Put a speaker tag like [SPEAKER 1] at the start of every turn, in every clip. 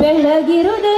[SPEAKER 1] ಬೆಳಗಿರುದ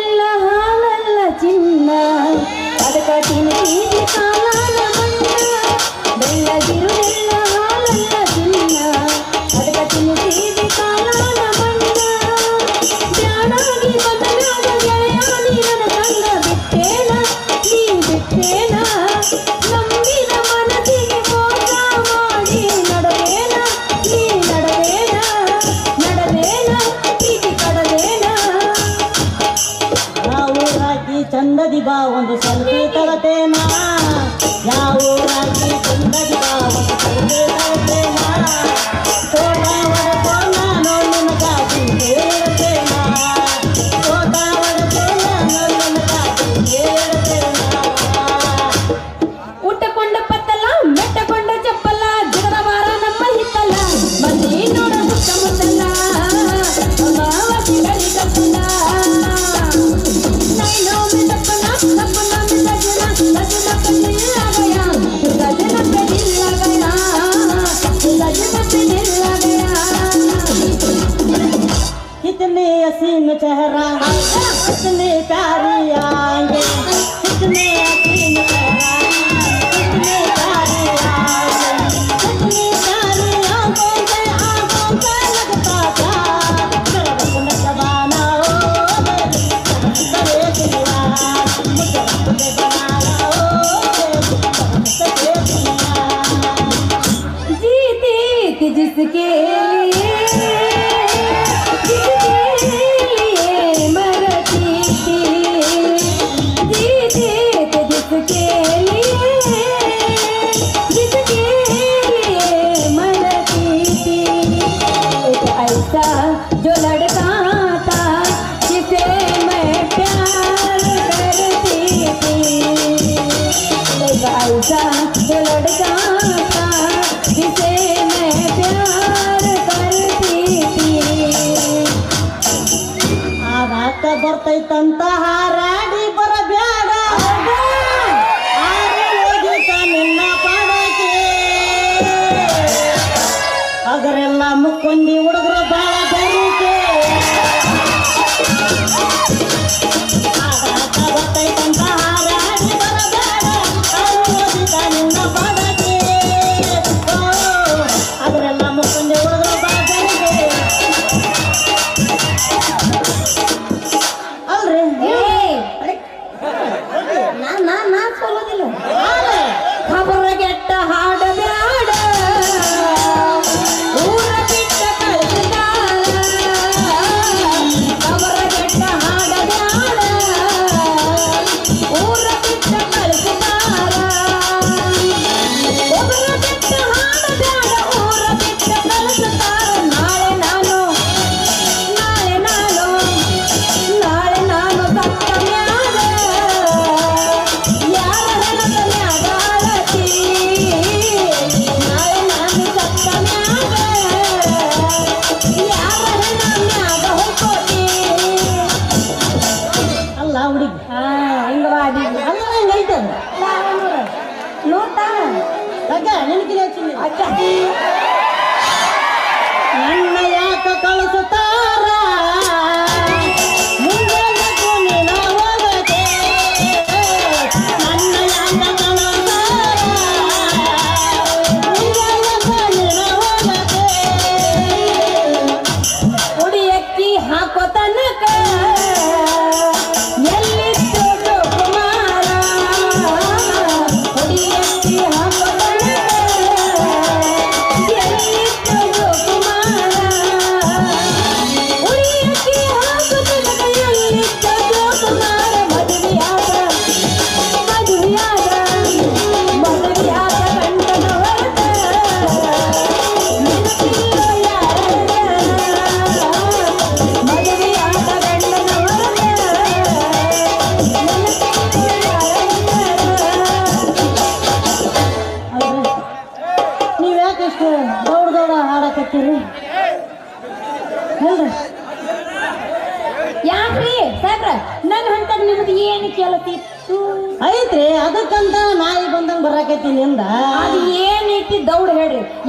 [SPEAKER 1] partai tantahan. ada ni.
[SPEAKER 2] Ada orang yang kaitan? Tak, ada
[SPEAKER 1] orang. Lotan. Takkan? Ini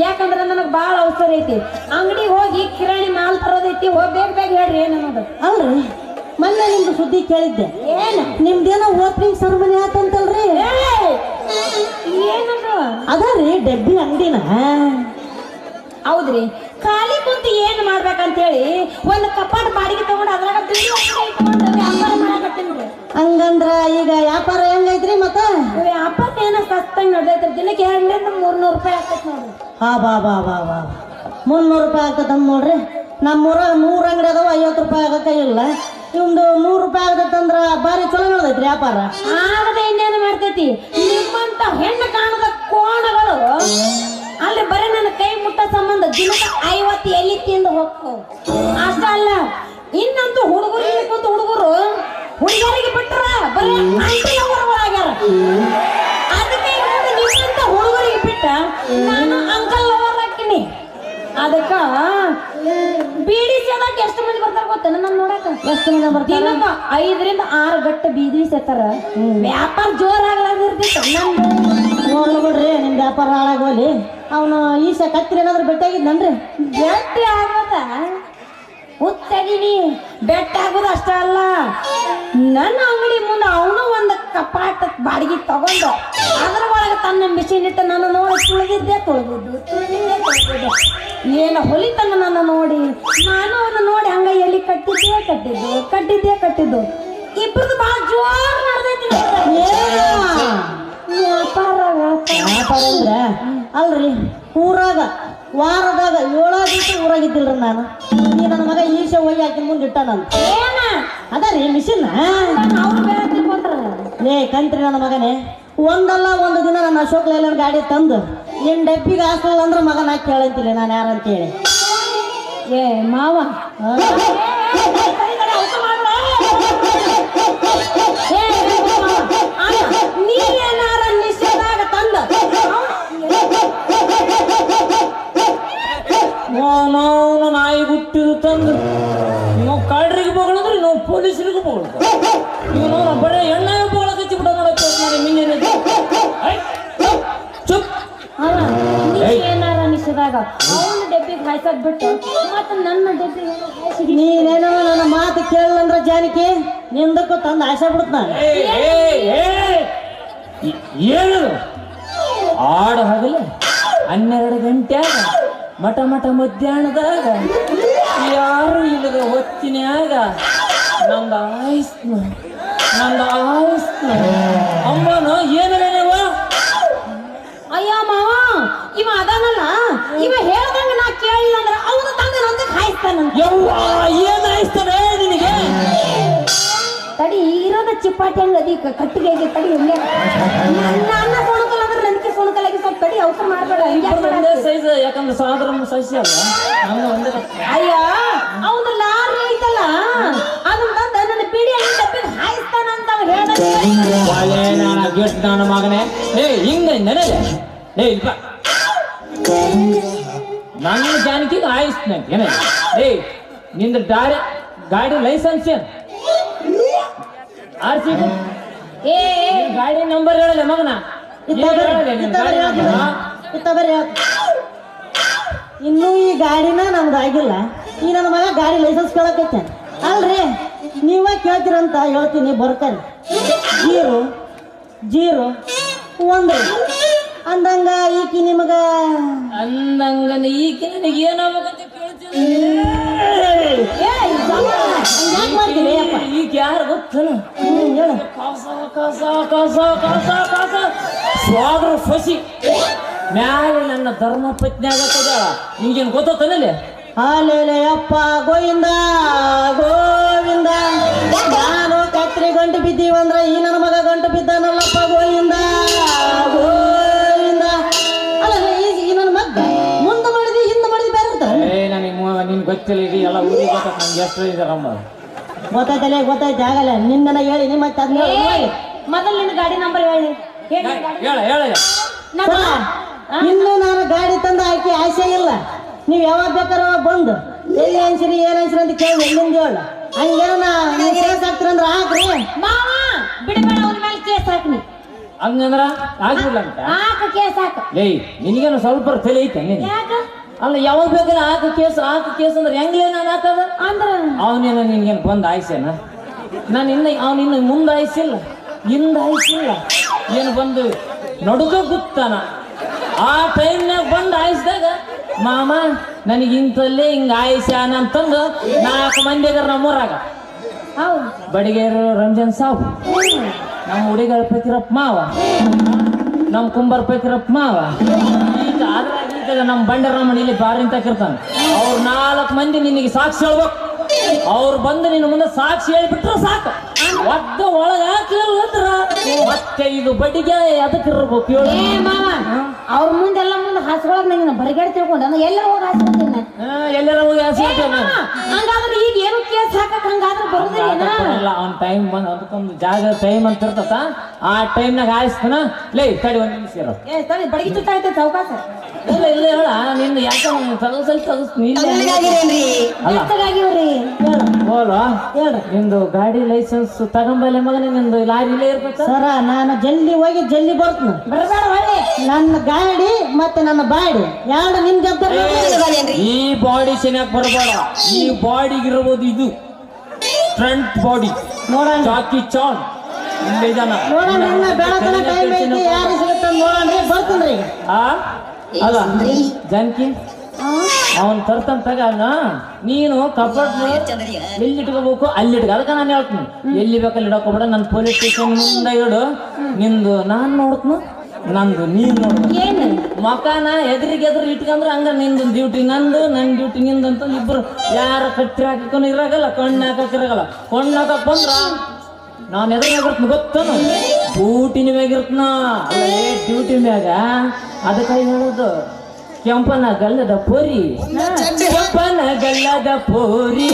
[SPEAKER 1] ಯಾಕಂದ್ರೆ ನನಗೆ ಭಾಳ ಅವಸರ ಐತಿ. ಅಂಗಡಿಗೆ ಹೋಗಿ ಕಿರಾಣಿ ಮಾಲ್ ತರೋದೈತಿ ಹೋಗಿ ಬೇಗ ಬೇಗ ಹೇಳ್ರಿ ಏನು ಅನ್ನೋದು.
[SPEAKER 2] ಅಲ್ರಿ? ಮೊನ್ನೆ ನಿಮ್ದು ಸುದ್ದಿ ಕೇಳಿದ್ದೆ.
[SPEAKER 1] ಏನು?
[SPEAKER 2] ನಿಮ್ದೇನೋ ಓಪನಿಂಗ್ ಸರ್ಮನಿ ಆತಂತಲ್ರಿ?
[SPEAKER 1] ಏನದು
[SPEAKER 2] ರೀ ಡಬ್ಬಿ ಅಂಗಡಿನ?
[SPEAKER 1] ಹೌದ್ರಿ. ಖಾಲಿ ಕುಂತು ಏನು ಮಾಡ್ಬೇಕಂತೇಳಿ ಒಂದು ಕಪಾಟ್ ಬಾಡಿಗೆ ತಗೊಂಡು ಅದ್ರಾಗ ವ್ಯಾಪಾರ ಮಾಡಕತ್ತೀನಿ
[SPEAKER 2] ಹಂಗಂದ್ರ ಈಗ ವ್ಯಾಪಾರ ಹೆಂಗೈತ್ರಿ ಮತ್ತ?
[SPEAKER 1] ವ್ಯಾಪಾರ ಏನೋ ಸಸ್ತಂಗ್ ನಡೆದೈತ್ರಿ. ದಿನಕ್ಕೆ ಹೆಂಗಂದ್ರೆ ಮೂರ್ನೂರು ರೂಪಾಯಿ ಆಗ್ತೈತಿ ನೋಡ್ರಿ.
[SPEAKER 2] ಹಾ ಬಾ ಬಾ ಬಾ ಬಾ. ಮುನ್ನೂರು ರೂಪಾಯಿ ಆಗ್ತದಮ್ಮ ನೋಡ್ರಿ. ನಮ್ಮೂರ ನೂರು ಅಂಗಡಿ ಅದಾವ ಐವತ್ತು ರೂಪಾಯಿ ಆಗತ್ತ ಇಲ್ಲ. ನಿಮ್ಮದು ನೂರು ರೂಪಾಯಿ ಆಗತ್ತಂದ್ರ ಬಾರಿ ಚಲೋ ನಡೆದೈತ್ರಿ ವ್ಯಾಪಾರ.
[SPEAKER 1] ಆಗದೆ ಇನ್ನೇನು ಮಾಡ್ತೈತಿ? ನಿಮ್ಮಂತ ಹೆಣ್ಣು ಕಾಣದ ಕೋಣಗಳು ಅಲ್ಲಿ ಬರೀ ನನ್ನ ಕೈ ಮುಟ್ಟ ಸಂಬಂಧ ದಿನಕ್ಕೆ ಐವತ್ತು ಎಲ್ಲಿ ತಿಂದು ಹೋಗ್ತಾವ. ಅಷ್ಟೇ ಅಲ್ಲ ಇನ್ನಂತೂ ಹುಡುಗರು ಕೂತು ಹುಡುಗ ಹುಡುಗರಿಗೆ ಬಿಟ್ರ ಬರೀ ಅಂಟಿನ ಹೊರಗಳಾಗ್ಯಾರ ಅದಕ್ಕೆ ನಿಮ್ಮಂತ ಹುಡುಗರಿಗೆ ಬಿಟ್ಟ ನಾನು ಅಂಕಲ್ ಲವರ್ ಹಾಕಿನಿ ಅದಕ್ಕ ಬೀಡಿ ಸೇದಕ್ಕೆ ಎಷ್ಟು ಮಂದಿ ಬರ್ತಾರ ಗೊತ್ತೇನ ನಾನು ನೋಡಕ
[SPEAKER 2] ಎಷ್ಟು ಮಂದಿ ಬರ್ತಾರ?
[SPEAKER 1] ದಿನಕ್ಕ ಐದರಿಂದ ಆರು ಗಟ್ಟ ಬೀದಿ ಸೇತಾರ. ವ್ಯಾಪಾರ ಜೋರಾಗ್ಲಾರ್ದಿರ್ತೈತೆ ನನ್ನ
[SPEAKER 2] ನೋಡ್ಲ ಬಿಡ್ರಿ ನಿಮ್ ವ್ಯಾಪಾರ ಹಾಳಾಗೋಲಿ ಅವನು ಈಸ ಕತ್ತಿರ ಏನಾದ್ರು ಭೇಟಿಯಾಗಿದ್ದನ್ರಿ
[SPEAKER 1] ಗಟ್ಟಿ ಆಗೋದ ಹುತ್ತದೀನಿ ಬೆಟ್ಟ ಆಗೋದು ಅಷ್ಟೇ ಅಲ್ಲ. ನನ್ನ ಅಂಗಡಿ ಮುಂದೆ ಅವನು ಒಂದು ಕಪಾಟ ಬಾಡಿಗೆ ತಗೊಂಡು, ಅದ್ರ ಒಳಗೆ ತನ್ನ ಮಿಷಿನ್ ಇಟ್ಟು ನನ್ನ ನೋಡಿ ತುಳಿದಿದ್ದೆ ತುಳಿದಿದ್ದು, ತುಳಿದಿದ್ದೆ ಹೊಲಿ ಏನು ನನ್ನ ನೋಡಿ, ನಾನು ಅವನು ನೋಡಿ ಹಂಗ ಎಲ್ಲಿ ಕಟ್ಟಿದ್ದೆ ಕಟ್ಟಿದ್ದು ಕಟ್ಟಿದ್ದೆ ಕಟ್ಟಿದ್ದು. ಇಬ್ಬರದು ಭಾಳ ಜೋರು ನಡೆದೈತಿ ವ್ಯಾಪಾರ ವ್ಯಾಪಾರ
[SPEAKER 2] ಅಂದ್ರೆ, ಅಲ್ರಿ, ಊರಾಗ ವಾರದಾಗ ಏಳೋ ದಿವಸ ಊರಾಗಿದ್ದಿಲ್ರಿ ನಾನು. ಈ ನನ್ನ ಮಗ ಈಶ ಹೋಗಿ ಹಾಕಿ ಮುಂದೆ ಇಟ್ಟ
[SPEAKER 1] ನಾನು.
[SPEAKER 2] ಅದ ರೀ ಮಿಷಿನ್
[SPEAKER 1] ಏ
[SPEAKER 2] ಲೇ ಕಂತ್ರಿ ನನ್ನ ಮಗನೇ. ಒಂದಲ್ಲ ಒಂದು ದಿನ ನನ್ನ ಅಶೋಕ್ ಲೈಲನ್ ಗಾಡಿ ತಂದು ನಿನ್ ಡಬ್ಬಿಗೆ ಹಾಸ್ಲಿಲ್ಲ ಅಂದ್ರೆ ಮಗನ ಹಾಕಿ ಕೇಳಂತಿಲ್ಲ ನಾನು ಯಾರಂತ ಹೇಳಿ.
[SPEAKER 1] ಏ ಮಾವ. ಬಿಟ್ಟು ಮತ್ತೆ ನನ್ನ ಡಬ್ಬಿಗೆ ಹಾಯ್ಸಿದಿ
[SPEAKER 2] ನೀನೇನೋ ನನ್ನ ಮಾತು ಕೇಳಂದ್ರ ಜಾನಕಿ ನಿಂದಕ್ಕೂ ತಂದು ಆಸೆ ಬಿಡುತ್ತ ನಾನು.
[SPEAKER 3] ಏನು? ಆಡ ಹಗಲು ಹನ್ನೆರಡು ಗಂಟೆಯಾಗ ಮಠ ಮಠ ಮಧ್ಯಾಹ್ನದಾಗ ಯಾರು ಇಲ್ಲದ ಹೊತ್ತಿನ್ಯಾಗ ನಂದ ಆಯ್ಸ್ನ ನಂದ ಆಯ್ಸ್ನ ಅಮ್ಮನು ಏನಿಲ್ಲ ನೀವು?
[SPEAKER 1] ಅಯ್ಯ ಮಾವ ಇವ ಅದಾನಲ್ಲ ಇವ ನಾ ಕೇಳಿಲ್ಲ ಅಂದ್ರೆ ಅವ್ರ ತಂದೆ ನಂದಕ್ಕೆ ಹಾಯಿಸ್ತಾನಂತ
[SPEAKER 3] ಯವ್ವ ಏನ್ ಆಯ್ಸ್ತಾನೆ ನಿನಗೆ?
[SPEAKER 1] ತಡಿ ಇರೋದ ಚಿಪ್ಪಾಟಿ ಹಂಗ ಅದಿ ಕಟ್ಟಿಗೆ ತಡಿ ಇಲ್ಲೇ. ನನ್ನ ಅನ್ನ ಸೋಣಕಲ್ಲ ಅಂದ್ರೆ ನನಗೆ ಸೋಣಕಲಾಗಿ ಸ್ವಲ್ಪ ತಡಿ ಅವಸರ ಮಾಡ್ಬೇಡ ಹಿಂಗೆ
[SPEAKER 3] ಒಂದೇ ಸೈಜ್ ಯಾಕಂದ್ರೆ ಸಾದರ ಸೈಜ್ ಅಲ್ಲ. ಒಂದೇ
[SPEAKER 1] ಅಯ್ಯ ಅವನು ಲಾರಿ ಐತಲ್ಲ? ಅದನ್ನ ಬಂದ ನನ್ನ ಪೀಡಿ ಹಣ್ಣು ಡಬ್ಬಿಗೆ ಹಾಯಿಸ್ತಾನಂತ
[SPEAKER 3] ಅಂತ ನಾನ ಗೆಟ್ ನನ್ನ ಮಗನೇ. ಏ ಹಿಂಗ ನನಗೆ ಏ ಇಲ್ಪ ನನ್ನ ಜಾನಕಿಗೆ ಆಯಿಸ್ತೇನೆ ಏನ? ಏ ನಿಂದ ದಾರಿ ಗಾಡಿ ಲೈಸೆನ್ಸ್ ಏನು? ಆರ್ ಸಿ
[SPEAKER 1] ಏ
[SPEAKER 3] ಗಾಡಿ ನಂಬರ್ ಹೇಳಲ್ಲ ಮಗನ.
[SPEAKER 2] ಇನ್ನೂ ಈ ಗಾಡಿನ ನಮ್ದು ಆಗಿಲ್ಲ. ಈ ನನ್ನ ಮಗ ಗಾಡಿ ಲೈಸೆನ್ಸ್ ಕೇಳಕೈತೆ ಅಲ್ರಿ ನೀವ ಕೇಳ್ತೀರಂತ ಹೇಳ್ತೀನಿ ಬರ್ತಾರೆ ಜೀರೋ ಜೀರೋ ಒಂದು. ಅಂದಂಗ ಈಕಿ ನಿಮಗ?
[SPEAKER 3] ಅಂದಂಗ ಈಕೆ ನನಗೆ ಏನಾಗ್ಬೇಕಂತ ಕೇಳ್ತೀನಿ ಈಗ ಯಾರು ಗೊತ್ತನು?
[SPEAKER 2] ಸ್ವಾಗರ
[SPEAKER 3] ಕಸ ಕಸ ಕಸ ಕಸ ಕಸ. ಸ್ವಾದ್ರ ಫಸಿ ಮ್ಯಾಲೆ ನನ್ನ ಧರ್ಮ ಪತ್ನಿ ಆಗತ್ತದ ನಿಂಗೇನು ಗೊತ್ತಲ್ಲಿ
[SPEAKER 2] ಹಾಲೇಲೆ ಅಪ್ಪ ಗೋವಿಂದ ಗೋವಿಂದ. ನಾನು ಕತ್ರಿ ಗಂಟು ಬಿದ್ದೀವಂದ್ರ ಈ ನನ್ನ ಮಗ ಗಂಟು ಬಿದ್ದಾನಲ್ಲಪ್ಪ ಗೋವಿಂದ.
[SPEAKER 3] ಗೊತ್ತಿಲ್ಲ ಎಲ್ಲ ಊರಿಗೆ ಗೊತ್ತ ನಂಗೆ ಎಷ್ಟು ಇದಾರಮ್ಮ
[SPEAKER 2] ಗೊತ್ತಾಯ್ತಲ್ಲ ಗೊತ್ತಾಯ್ತು ಆಗಲ್ಲ. ನಿನ್ನ ಹೇಳಿ ನಿಮ್ಮ ತಂದೆ.
[SPEAKER 1] ಮೊದಲು ನಿನ್ನ ಗಾಡಿ ನಂಬರ್ ಹೇಳಿ. ಹೇಳಿ ಗಾಡಿ
[SPEAKER 3] ಹೇಳ ಹೇಳ
[SPEAKER 1] ನಮ್ಮ
[SPEAKER 2] ಇನ್ನು ನಾನು ಗಾಡಿ ತಂದು ಹಾಕಿ ಆಸೆ ಇಲ್ಲ. ನೀವು ಯಾವಾಗ ಬೇಕಾರೋ ಅವಾಗ ಬಂದು. ಎಲ್ಲಿ ಅನ್ಸಿರಿ ಏನ್ ಅನ್ಸಿರಿ ಅಂತ ಕೇಳಿ ಎಲ್ಲಿಂದ ಹೇಳು. ಹಂಗೇನ ನೀವು ಕೇಸ್ ಹಾಕ್ತೀರಂದ್ರ ಹಾಕ್ರಿ.
[SPEAKER 1] ಮಾವ ಬಿಡಬೇಡ ಅವನ ಮೇಲೆ ಕೇಸ್ ಹಾಕ್ನಿ.
[SPEAKER 3] ಹಂಗಂದ್ರ ಅಂತ?
[SPEAKER 1] ಹಾಕ ಕೇಸ್ ಹಾಕ.
[SPEAKER 3] ಏಯ್ ನಿನಗೇನು ಸ್ವಲ್ಪ ತಲೆ ಐತೆ ನೀನು
[SPEAKER 1] ಯಾಕ?
[SPEAKER 3] ಅಲ್ಲ ಯಾವಾಗ ಬೇಕಾದ್ರೆ ಆಕ ಕೇಸ್ ಆಕ ಕೇಸ್ ಅಂದ್ರೆ ಹೆಂಗ್ಲೇ ನಾನು ಹಾಕದ
[SPEAKER 1] ಅಂದ್ರ?
[SPEAKER 3] ಅವನೇನ ನಿನ್ಗೇನು ಬಂದ್ ಆಯ್ಸೇನ? ನಾನು ಇನ್ನ ಅವ್ನು ಇನ್ನು ಮುಂದೆ ಆಯ್ಸಿಲ್ಲ. ಹಿಂದೆ ಆಯ್ಸಿಲ್ಲ. ಏನು ಬಂದು? ನಡುಗ ಗುತ್ತಾನ. ಆ ಟೈಮ್ನಾಗ ಬಂದು ಆಯ್ಸಿದಾಗ ಮಾಮ ನನಗೆ ಇಂಥಲ್ಲೇ ಹಿಂಗೆ ಆಯ್ಸ್ಯಾನ ಅಂತಂದು ನಾಲ್ಕು ಮಂದಿ ಅದಾರ ನಮ್ಮೂರಾಗ.
[SPEAKER 1] ಹೌದು.
[SPEAKER 3] ಬಡಿಗೇರು ರಂಜನ್ ಸಾವು ನಮ್ಮ ಹುಡುಗರ ಪೈಕಿರಪ್ಪ ಮಾವ. ನಮ್ಮ ಕುಂಬರ್ ಪೈಕಿರಪ್ಪ ಮಾವ. ಈಗ ಅದ್ರಾಗ ನಮ್ಮ ಬಂಡರಮ್ಮನ ಇಲ್ಲಿ ಬಾರಿ ಕಿರ್ತಾನೆ. ಅವ್ರು ನಾಲ್ಕು ಮಂದಿ ನಿನಗೆ ಸಾಕ್ಷಿ ಹೇಳ್ಬೇಕು. ಅವ್ರು ಬಂದು ನಿನ್ನ ಮುಂದೆ ಸಾಕ್ಷಿ ಹೇಳ್ಬಿಟ್ರೆ ಸಾಕು. ಒದ್ದ ಒಳಗ ಕೇಳ ಮತ್ತೆ ಇದು ಬಡಿಗೆ ಅದಕ್ಕೆ ಇರ್ಬೇಕು ಹೇಳು
[SPEAKER 1] ಅವ್ರ ಮುಂದೆಲ್ಲ ಮುಂದೆ ಹಾಸ್ಕೊಳಕ್ ನಂಗೆ ಬರಿಗಡೆ ತಿಳ್ಕೊಂಡು. ನಾನು ಹೋಗಿ ಹಾಸ್ಕೊತೀನಿ
[SPEAKER 3] ಎಲ್ಲಾರ ಹೋಗಿ
[SPEAKER 1] ಹಂಗಾದ್ರೆ ಈಗ ಏನು ಕೇಸ್ ಹಾಕಕ್ ಹಂಗಾದ್ರೆ ಬರುದಿಲ್ಲ
[SPEAKER 3] ಅವ್ನ ಟೈಮ್ ಬಂದ್ ಅದಕ್ಕೊಂದು ಜಾಗ ಟೈಮ್ ಅಂತ ಇರ್ತತ ಆ ಟೈಮ್ನಾಗ ಹಾಯಿಸ್ತಾನ? ಲೇ ತಡಿ ಒಂದ್ ನಿಮಿಷ ಇರೋ.
[SPEAKER 1] ಏ ತಡಿ ಬಡಗಿ ಚುತ್ತ ಐತೆ ಚೌಕಾಸ
[SPEAKER 3] ಇಲ್ಲ ಇಲ್ಲ ಹೇಳ. ನಿನ್ನ ಯಾಕೆ ತಗಸಲ್ ತಗಸ್ತೀನಿ ಅಲ್ಲ. ನಿಂದು ಗಾಡಿ ಲೈಸೆನ್ಸ್ ತಗೊಂಬಲ್ಲೇ ಮಗನ ನಿಂದು ಲಾರಿ ಇಲ್ಲೇ ಇರ್ಬೇಕು?
[SPEAKER 2] ಸರ ನಾನು ಜಲ್ದಿ ಹೋಗಿ ಜಲ್ದಿ ಬರ್ತೀನಿ.
[SPEAKER 1] ಬರಬೇಡ
[SPEAKER 2] ನನ್ನ ಗಾಡಿ ಮತ್ತೆ ನನ್ನ ಬಾಡಿ. ಎರಡು ನಿಮ್ ಜವಾಬ್ದಾರಿ
[SPEAKER 3] ಈ ಬಾಡಿ ಚೆನ್ನಾಗಿ ಬರಬೇಡ. ಈ ಬಾಡಿಗೆ ಇರಬಹುದು ಇದು. Front body.
[SPEAKER 2] ನೋಡೋಣ.
[SPEAKER 3] ಚಾಕಿ ಚಾನ್. ಇಲ್ಲೇ ಜನ
[SPEAKER 2] ನೋಡೋಣ ಇನ್ನ ಟೈಮ್ ಐತಿ ಯಾರು ಸಿಗುತ್ತೆ ನೋಡೋಣ್ರಿ ಬರ್ತೀನಿ ಈಗ.
[SPEAKER 3] ಆ? ಅಲ್ಲ ಜಾನಕಿ? ಅವನ್ ತರ್ತಂತಾಗ ತಗಣ ನೀನು ಕಪಟ್ ಎಲ್ಲಿ ಇಟ್ಕೋಬೇಕು ಅಲ್ಲಿ ಇಟ್ಕ ಅದಕ್ಕೆ ನಾನು ಹೇಳ್ತೀನಿ. ಎಲ್ಲಿ ಬೇಕಲ್ಲಿ ಇಡಕೋಬೇಡ ನನ್ನ ಪೊಲೀಸ್ ಸ್ಟೇಷನ್ ಮುಂದೆ ಇಡು. ನಿಂದು ನಾನು ನೋಡ್ತೀನಿ. ನಂದು ನೀನ್
[SPEAKER 1] ಏನು?
[SPEAKER 3] ಮಕಾನ ಎದುರಿಗೆದುರು ಇಟ್ಕಂದ್ರೆ ಇಟ್ಕೊಂಡ್ರೆ ಹಂಗ ನಿಂದು ಡ್ಯೂಟಿ ನಂದು ನನ್ ಡ್ಯೂಟಿ ನಿಂದು ಅಂತ ಇಬ್ರು ಯಾರ ಕಟ್ಟಿ ಹಾಕಕ್ಕೂ ಇರಾಗಲ್ಲ ಕಣ್ಣು ಹಾಕಕ್ ಇರಾಗಲ್ಲ. ಕಣ್ಣು ಹಾಕಕ್ ಬಂದ್ರ ನಾನು ಎದುರು ಗೊತ್ತನು? ಡ್ಯೂಟಿನ ಮ್ಯಾಗ ಇರ್ತನ? ಅಲ್ಲೇ ಡ್ಯೂಟಿ ಮ್ಯಾಗ? ಅದಕ್ಕೆ ಹೇಳೋದು ಕೆಂಪನ ಗಲ್ಲದ ಪೋರಿ. ಕೆಂಪನ ಗಲ್ಲದ ಪೋರಿ.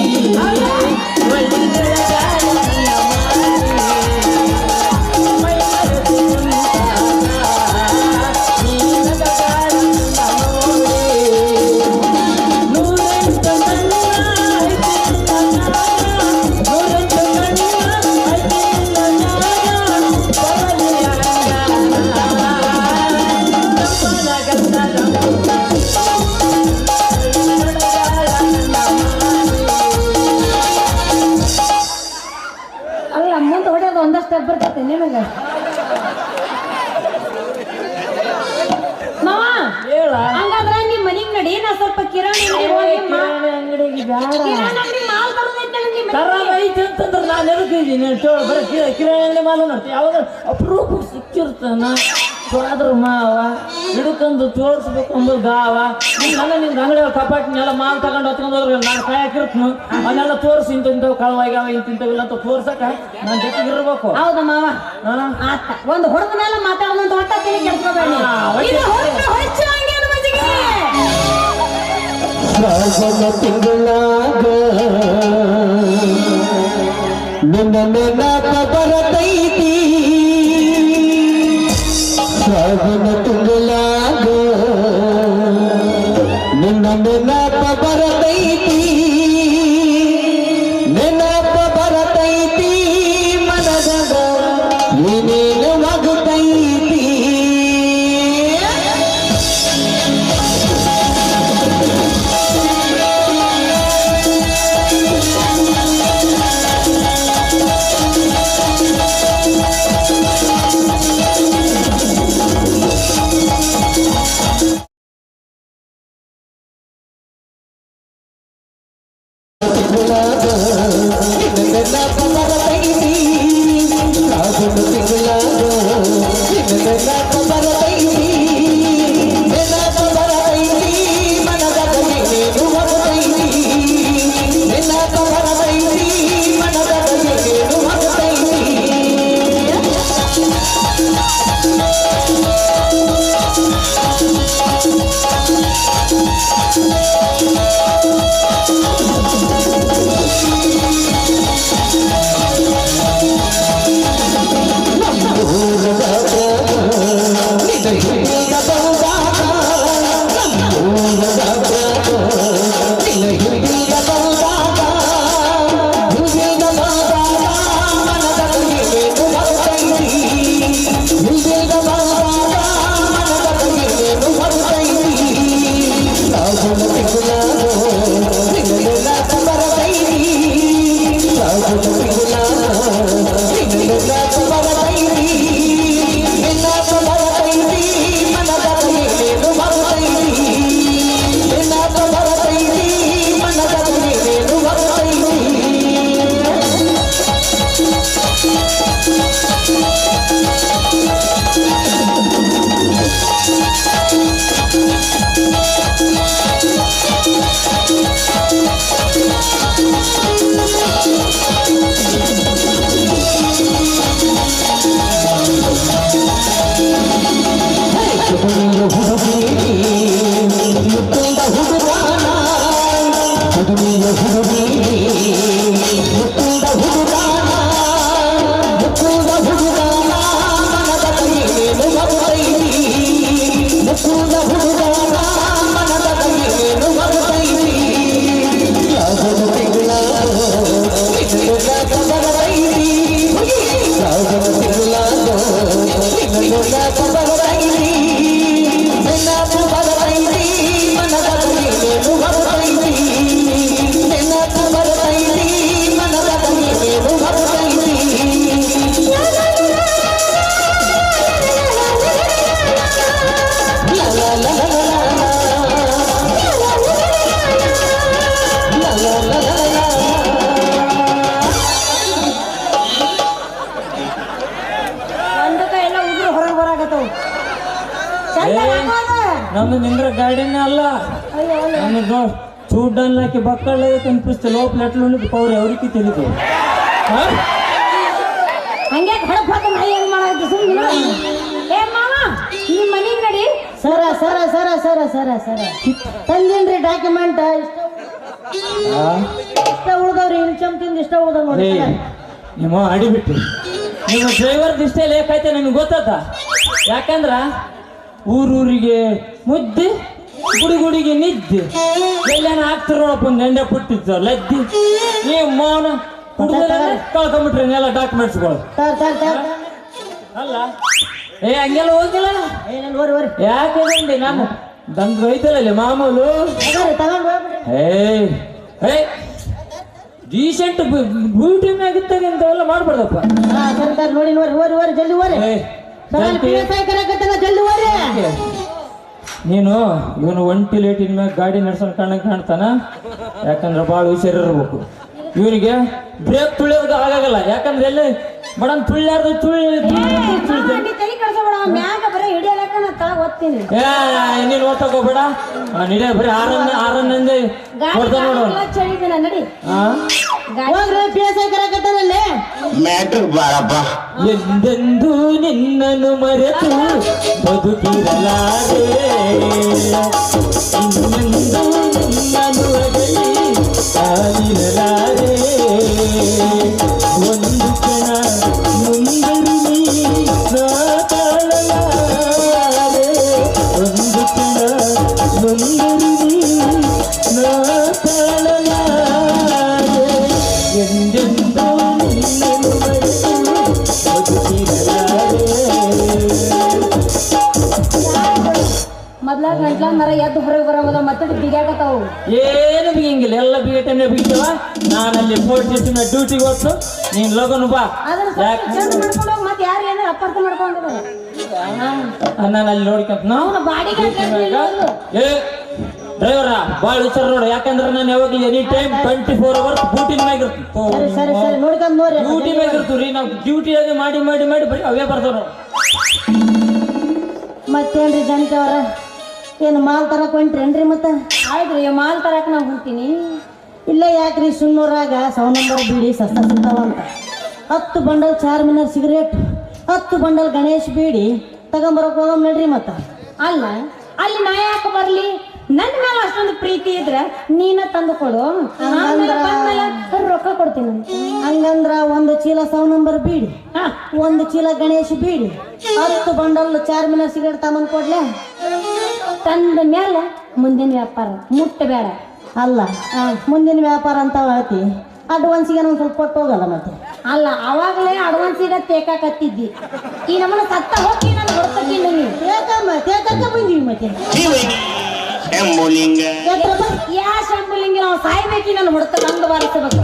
[SPEAKER 3] ಖರಾಬ್ ಐತಿ ಅಂತಂದ್ರೆ ನಾನು ಎದಕ್ಕಿದ್ದೀನಿ ಬರೀ ಕಿರ ಕಿರಾಣಿ ಮಾಲು ನೋಡ್ತೀನಿ ಯಾವಾಗ ಅಪರೂಪ ಸಿಕ್ಕಿರ್ತಾನ? ಆದ್ರ ಮಾವ ಹಿಡ್ಕೊಂಡು ತೋರಿಸ್ಬೇಕು ಅಂದ್ರೆ ಗಾವ. ನಿನ್ನ ನನ್ನ ನಿಂದ ಅಂಗಡಿ ಕಪಾಟಿನೆಲ್ಲ ಮಾಲ್ ತಗೊಂಡು ಹೊತ್ಕೊಂಡು ಹೋದ್ರೆ ನಾನು ಕಾಯಕಿರ್ತನು. ಅವನ್ನೆಲ್ಲ ತೋರಿಸಿ ಇಂಥ ಇಂಥವು ಕಳವಾಗ್ಯಾವ ಇಂತಿಂತವಿಲ್ಲ ಅಂತ ತೋರ್ಸಕ ನನ್ನ ಜೊತೆಗೆ ಇರ್ಬೇಕು.
[SPEAKER 1] ಹೌದಾ ಮಾವ. ಒಂದು ಹುಡುಗ ಮೇಲೆ ಮಾತಾಡೋದಂತ ಒಟ್ಟ ತಿಳಿ ಕೆಡ್ಸ್ಕೊಬೇಡಿ
[SPEAKER 3] ಹಾ,
[SPEAKER 4] ನಿನ್ನ ನೆನಪ ಬರತೈತಿ. ಶ್ರಾವಣ ತಿಂಗಳಾಗ ನಿನ್ನ ನೆನಪ ಬರತೈತಿ.
[SPEAKER 3] Miguel చూడ్డానికి బక్కళ్ళగా కనిపిస్తే లోపల ఎట్లుండి పౌరు ఎవరికి తెలియదు
[SPEAKER 1] ಹಂಗೆ ಕಡಕ್ ಹೋಗಿ ನಾಯಿ ಏನು ಮಾಡಕ್ಕೆ ಸುಮ್ಮನೆ ಏ ಮಾವ ನಿಮ್ಮ ಮನೆ ನಡಿ
[SPEAKER 2] ಸರ ಸರ ಸರ ಸರ ಸರ ಸರ. ತಂದಿನ್ರಿ ಡಾಕ್ಯುಮೆಂಟ್ ಇಷ್ಟ ಉಳ್ದವ್ರಿ ಇನ್ಕಮ್ ತಿಂದು ಇಷ್ಟ ಉಳ್ದವ್ ನೋಡಿ
[SPEAKER 3] ನಿಮ್ಮ ಅಡಿಬಿಟ್ಟು ನಿಮ್ಮ ಡ್ರೈವರ್ ಇಷ್ಟ ಲೇಖ ಐತೆ ನನಗೆ ಗೊತ್ತಾತ ಯಾಕಂದ್ರ ಊರೂರಿಗೆ ಮುದ್ದೆ ಗುಡಿ ಗುಡಿಗೆ ನಿದ್ದೆ. ಎಲ್ಲೇನ ಹಾಕ್ತಿರ ನೋಡಪ್ಪ ಒಂದು ಎಂಡೆ ಪುಟ್ಟಿತ್ತು ಲದ್ದಿ ನೀವು ಮೌನ ಕಳ್ಕೊಂಬಿಟ್ರಿ ಎಲ್ಲ ಡಾಕ್ಯುಮೆಂಟ್ಸ್ಗಳು
[SPEAKER 2] ತರ್
[SPEAKER 3] ಅಲ್ಲ? ಏ ಹಂಗೆಲ್ಲ ಹೋಗಿಲ್ಲ? ಯಾಕೆ ಬಂದೆ ನಾನು? ದಂಗ ಹೋಯ್ತಲ್ಲ ಮಾಮೂಲು? ಏಯ್ ಏಯ್ ಡೀಸೆಂಟ್ ಬ್ಯೂಟಿ ಮ್ಯಾಗಿತ್ತಾಗ ಇಂಥವೆಲ್ಲ ಮಾಡ್ಬಾರ್ದಪ್ಪ.
[SPEAKER 2] ನೋಡಿ ನೋಡಿ ಜಲ್ದಿ ಓರಿ.
[SPEAKER 3] ಜಲ್ದಿ.
[SPEAKER 2] ಓರಿ.
[SPEAKER 3] ನೀನು ಇವನು ಒಂಟಿ ಲೇಟಿನ ಮ್ಯಾಗ ಗಾಡಿ ನಡ್ಸೋಣ ಕಾಣಂಗೆ ಕಾಣ್ತಾನ? ಯಾಕಂದ್ರೆ ಭಾಳ ಹುಷಾರಿರ್ಬೇಕು ಇವನಿಗೆ ಬ್ರೇಕ್ ತುಳಿಯೋದು ಆಗಾಗಲ್ಲ. ಯಾಕಂದ್ರೆ ಎಲ್ಲಿ? ಮೇಡಮ್ ತುಳ್ಯಾರ್ದು ತುಳಿ
[SPEAKER 1] ತಳಗ ಓದ್ತೀನಿ.
[SPEAKER 3] ಏ ನೀನು ಓದ್ತಕೋಬೇಡ ನಿಡೇ ಬರೀ ಆರನ್ನ ಆರನ್ನಂದೆ
[SPEAKER 1] ಗಾಡಿ
[SPEAKER 3] ಕೊಡ್ತಾ ನೋಡು.
[SPEAKER 1] ಚಳಿದಿನ
[SPEAKER 3] ಆ?
[SPEAKER 2] ಹೋಗ್ರಿ
[SPEAKER 4] ಬಾರಪ್ಪ.
[SPEAKER 3] ಎಂದೆಂದೂ ನಿನ್ನನ್ನು ಮರೆತು ಬದುಕಿರಲಾರೆ. ಇನ್ನೆಂದೂ ನಿನ್ನನ್ನು ಅಗಲಿ ಕಾಲಿರಲಾರೆ ಏನು ಬಿಗಿಂಗಿಲ್ಲ ಎಲ್ಲ ಬಿಗಿ ಬಿಟ್ಟವ ನಾನು ನಾನಲ್ಲಿ ಫೋರ್ಟ್ ಸಿಸ್ಟಮ್ ಡ್ಯೂಟಿ ಹೊತ್ತು ನೀನ್ ಲಗನು ಬಾ.
[SPEAKER 1] ಮತ್ತೆ ಯಾರು ಏನಾರ ಅಪಾರ್ಥ ಮಾಡ್ಕೊಂಡು
[SPEAKER 3] ನಾನು ಅಲ್ಲಿ ನೋಡ್ಕೊಂತ ನಾವು
[SPEAKER 1] ಅವನ ಬಾಡಿಗೆ
[SPEAKER 3] ಏ ಡ್ರೈವರ ಭಾಳ ಹುಷಾರ್ ನೋಡು. ಯಾಕಂದ್ರೆ ನಾನು ಯಾವಾಗಲೂ any time twenty four hours duty ಮ್ಯಾಗ ಡ್ಯೂಟಿ ಮ್ಯಾಗ ಇರ್ತೀವಿ ನಾವು ಡ್ಯೂಟಿ ಆಗಿ ಮಾಡಿ ಮಾಡಿ ಮಾಡಿ ಬರೀ ಅವೇ ಬರ್ತಾವ ನಾವು
[SPEAKER 2] ಮತ್ತೇನ್ರಿ ಜನಕ ಅವರ? ಏನು ಮಾಲ್ ತರಕ್ ಹೊಂಟ್ರೇನ್ರಿ ಮತ್ತೆ?
[SPEAKER 1] ಆಯ್ತು ರೀ ಮಾಲ್ ತರಕ ನಾ ಹೋಗ್ತೀನಿ
[SPEAKER 2] ಇಲ್ಲೇ ಯಾಕ್ರಿ ಸುಣ್ಣೂರಾಗ ಸೌ ನಂಬರ್ ಬೀಡಿ ಸಸ್ತ ಸಿಗ್ತಾವಂತ ಹತ್ತು ಬಂಡಲ್ ಚಾರ್ಮಿನಾರ್ ಸಿಗರೇಟ್ ಹತ್ತು ಬಂಡಲ್ ಗಣೇಶ್ ಬೀಡಿ ತಗೊಂಬರಕ್ ಹೋಗಮ್ ನಡ್ರಿ ಮತ್ತ.
[SPEAKER 1] ಅಲ್ಲ ಅಲ್ಲಿ ನಾ ಯಾಕೆ ಬರ್ಲಿ? ನನ್ನ ಮೇಲೆ ಅಷ್ಟೊಂದು ಪ್ರೀತಿ ಇದ್ರೆ ನೀನ ತಂದು ಕೊಡು. ಆಮೇಲೆ ಬಂದ್ಮೇಲೆ ರೊಕ್ಕ ಕೊಡ್ತೀನಿ ಹಂಗಂದ್ರೆ
[SPEAKER 2] ಹಂಗಂದ್ರ ಒಂದು ಚೀಲ ಸೌ ನಂಬರ್ ಬೀಡಿ
[SPEAKER 1] ಹಾ,
[SPEAKER 2] ಒಂದು ಚೀಲ ಗಣೇಶ್ ಬೀಡಿ ಹತ್ತು ಬಂಡಲ್ ಚಾರ್ಮಿನಾರ್ ಸಿಗರೇಟ್ ತಗೊಂಡ್ ಕೊಡ್ಲೆ.
[SPEAKER 1] ತಂದ ಮೇಲೆ ಮುಂದಿನ ವ್ಯಾಪಾರ. ಮುಟ್ಟಬೇಡ.
[SPEAKER 2] ಅಲ್ಲ ಮುಂದಿನ ವ್ಯಾಪಾರ ಅಂತ ಹೇಳ್ತಿ ಅಡ್ವಾನ್ಸಿಗೆ ಒಂದು ಸ್ವಲ್ಪ ಕೊಟ್ಟು ಹೋಗಲ್ಲ ಮತ್ತೆ?
[SPEAKER 1] ಅಲ್ಲ ಅವಾಗಲೇ ಅಡ್ವಾನ್ಸ್ ಈಗ ತೇಕಾಕತ್ತಿದ್ದಿ ಈ ನಮ್ಮನ್ನ ಸತ್ತ ಹೋಗಿ ನಾನು ಹೊಡ್ತೀನಿ ನೀನು.
[SPEAKER 2] ತೇಕಮ್ಮ ತೇಕಕ್ಕ ಬಂದೀವಿ ಮತ್ತೆ?
[SPEAKER 1] ಯಾ ನಾವು ಸಾಯ್ಬೇಕಿ ನಾನು ಹೊಡ್ತ ನಂದು ಬಾರಿಸಬೇಕು.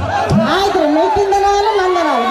[SPEAKER 2] ಆಯ್ತು ನೈತಿಂದ ನಾನು ನಂದ ನಾವು